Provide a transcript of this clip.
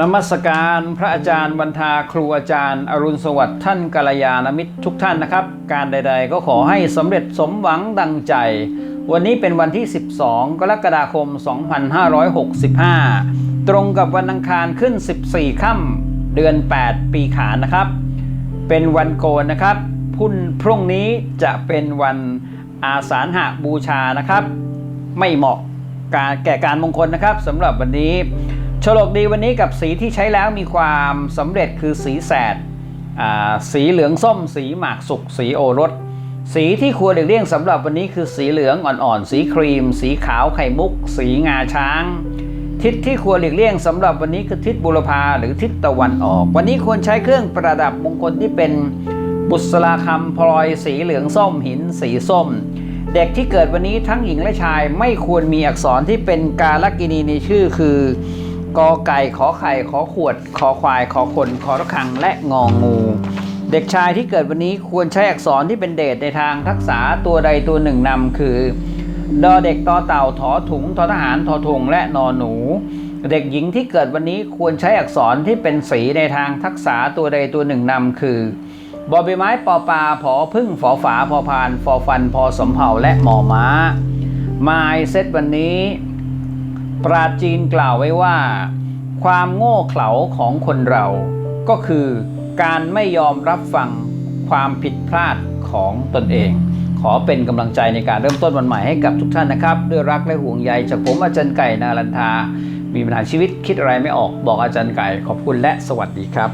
นมัสการพระอาจารย์บรรทาครูอาจารย์ อรุณสวัสดิ์ท่านกัลยาณมิตรทุกท่านนะครับ การใด ๆ ก็ขอให้สำเร็จสมหวังดังใจ วันนี้เป็นวันที่ 12 กรกฎาคม 2565 ตรงกับวันอังคารขึ้น 14 ค่ำเดือน 8 ปีขานนะครับ เป็นวันโกนนะครับพุ่นพรุ่งนี้จะเป็นวันอาสาฬหบูชานะครับ ไม่เหมาะการแก่การมงคลนะครับสำหรับวันนี้ ฉลกดีวันนี้กับสีที่ใช้แล้วมีความสำเร็จคือสีแสด สีเหลืองส้ม สีหมากสุก สีโอรส สีที่ควรเลี่ยงสำหรับวันนี้คือสีเหลืองอ่อนๆ สีครีม สีขาวไข่มุก สีงาช้าง ทิศที่ควรหลีกเลี่ยงสำหรับวันนี้คือทิศบุรพาหรือทิศตะวันออก วันนี้ควรใช้เครื่องประดับมงคลที่เป็นบุษราคำพลอยสีเหลืองส้มหิน สีส้ม เด็กที่เกิดวันนี้ทั้งหญิงและชายไม่ควรมีอักษรที่เป็นกาลกินีในชื่อคือ กอไก่ขอไข่ขอขวด ขอควายขอคนขอระฆังและงองู เด็กชายที่เกิดวันนี้ควรใช้อักษรที่เป็นเดชในทางทักษะตัวใดตัวหนึ่งนำคือดอเด็กตอเต่าถอถุงทอทหารทอทงและนอหนู เด็กหญิงที่เกิดวันนี้ควรใช้อักษรที่เป็นสีในทางทักษะตัวใดตัวหนึ่งนำคือบอใบไม้ปอปลาผอพึ่งฝอฝาพอพานฟอฟันพอสมเภาและหมอม้าไมายเซตวันนี้ ปราจีนกล่าวไว้ว่า ความโง่เขลาของคนเรา ก็คือการไม่ยอมรับฟังความผิดพลาดของตนเอง ขอเป็นกำลังใจในการเริ่มต้นวันใหม่ให้กับทุกท่านนะครับ ด้วยรักและห่วงใยจากผมอาจารย์ไก่นารันทา มีปัญหาชีวิตคิดอะไรไม่ออกบอกอาจารย์ไก่ขอบคุณและสวัสดีครับ